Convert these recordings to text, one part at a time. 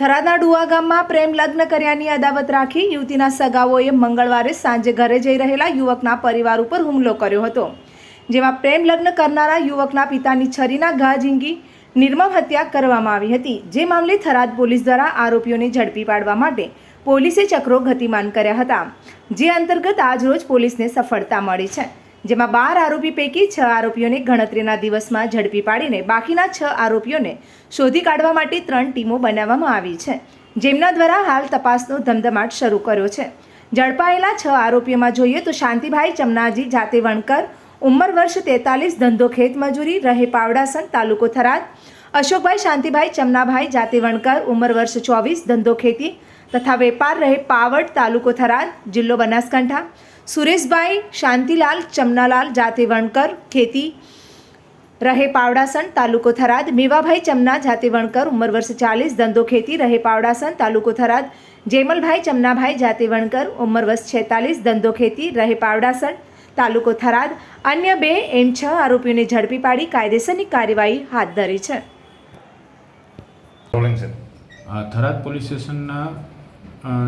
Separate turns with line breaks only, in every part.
થરાદના ડુઆ ગામમાં પ્રેમ લગ્ન કર્યાની અદાવત રાખી યુવતીના સગાઓએ મંગળવારે સાંજે ઘરે જઈ રહેલા યુવકના પરિવાર ઉપર હુમલો કર્યો હતો, જેમાં પ્રેમ લગ્ન કરનારા યુવકના પિતાની છરીના ઘા ઝીંગી નિર્મમ હત્યા કરવામાં આવી હતી. જે મામલે થરાદ પોલીસ દ્વારા આરોપીઓને ઝડપી પાડવા માટે પોલીસે ચક્રો ગતિમાન કર્યા હતા, જે અંતર્ગત આજરોજ પોલીસને સફળતા મળી છે. જેમાં બાર આરોપી પૈકી છ આરોપીઓને ગણતરીના દિવસમાં ઝડપી પાડીને બાકીના છ આરોપીઓને શોધી કાઢવા માટે ત્રણ ટીમો બનાવવામાં આવી છે. જેમના દ્વારા હાલ તપાસનો ધમધમાટ શરૂ કર્યો છે. ઝડપાયેલા છ આરોપીઓમાં જોઈએ તો શાંતિભાઈ ચમનાજી, જાતે વણકર, ઉંમર વર્ષ તેતાલીસ, ધંધો ખેતમજૂરી રહે પાવડાસન તાલુકો થરાદ, અશોકભાઈ, શાંતિભાઈ ચમનાભાઈ, જાતે વણકર, ઉંમર વર્ષ ચોવીસ, ધંધો ખેતી તથા વેપાર રહે પાવડ તાલુકો થરાદ જિલ્લો બનાસકાંઠા. સુરેશભાઈ શાંતિલાલ ચમનાલાલ જાતે વણકર ખેતી રહે પાવડાસણ તાલુકો થરાદ. મેવાભાઈ ચમના જાતે વણકર ઉંમર વર્ષ ચાલીસ. ધંધો ખેતી રહે પાવડાસણ તાલુકો થરાદ. જેમલભાઈ ચમનાભાઈ જાતે વણકર ઉંમર વર્ષ છેતાલીસ. ધંધો ખેતી રહે પાવડાસણ તાલુકો થરાદ. અન્ય બે એમ છ આરોપીઓને ઝડપી પાડી કાયદેસરની કાર્યવાહી હાથ ધરી છે.
થરાદ પોલીસ સ્ટેશનના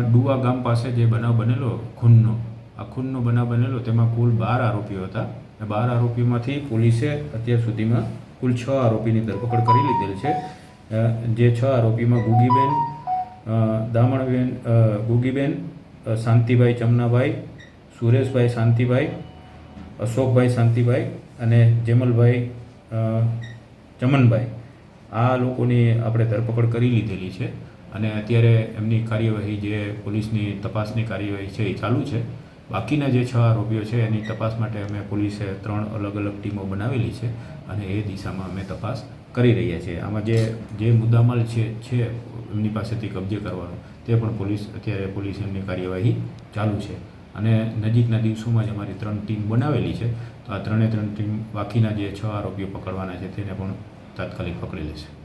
ડુવા ગામ પાસે જે બનાવ બનેલો, ખૂનનો. આ ખૂનનો બનાવ બનેલો, તેમાં કુલ બાર આરોપીઓ હતા. અને બાર આરોપીઓમાંથી પોલીસે અત્યાર સુધીમાં કુલ છ આરોપીની ધરપકડ કરી લીધેલ છે. જે છ આરોપીમાં ગુગીબેન દામણબેન ગુગીબેન શાંતિભાઈ ચમનાભાઈ, સુરેશભાઈ શાંતિભાઈ, અશોકભાઈ શાંતિભાઈ અને જેમલભાઈ ચમનભાઈ. આ લોકોની આપણે ધરપકડ કરી લીધેલી છે. અને અત્યારે એમની કાર્યવાહી જે પોલીસની તપાસની કાર્યવાહી છે એ ચાલુ છે. બાકીના જે છ આરોપીઓ છે એની તપાસ માટે અમે પોલીસે ત્રણ અલગ અલગ ટીમો બનાવેલી છે અને એ દિશામાં અમે તપાસ કરી રહ્યા છીએ. આમાં જે જે મુદ્દામાલ છે છે એમની પાસેથી કબજે કરવાનો, તે પણ પોલીસ, અત્યારે પોલીસ એમની કાર્યવાહી ચાલુ છે. અને નજીકના દિવસોમાં જ અમારી ત્રણ ટીમ બનાવેલી છે. તો આ ત્રણે ત્રણ ટીમ બાકીના જે છ આરોપીઓ પકડવાના છે, તેને પણ તાત્કાલિક પકડી લેશે.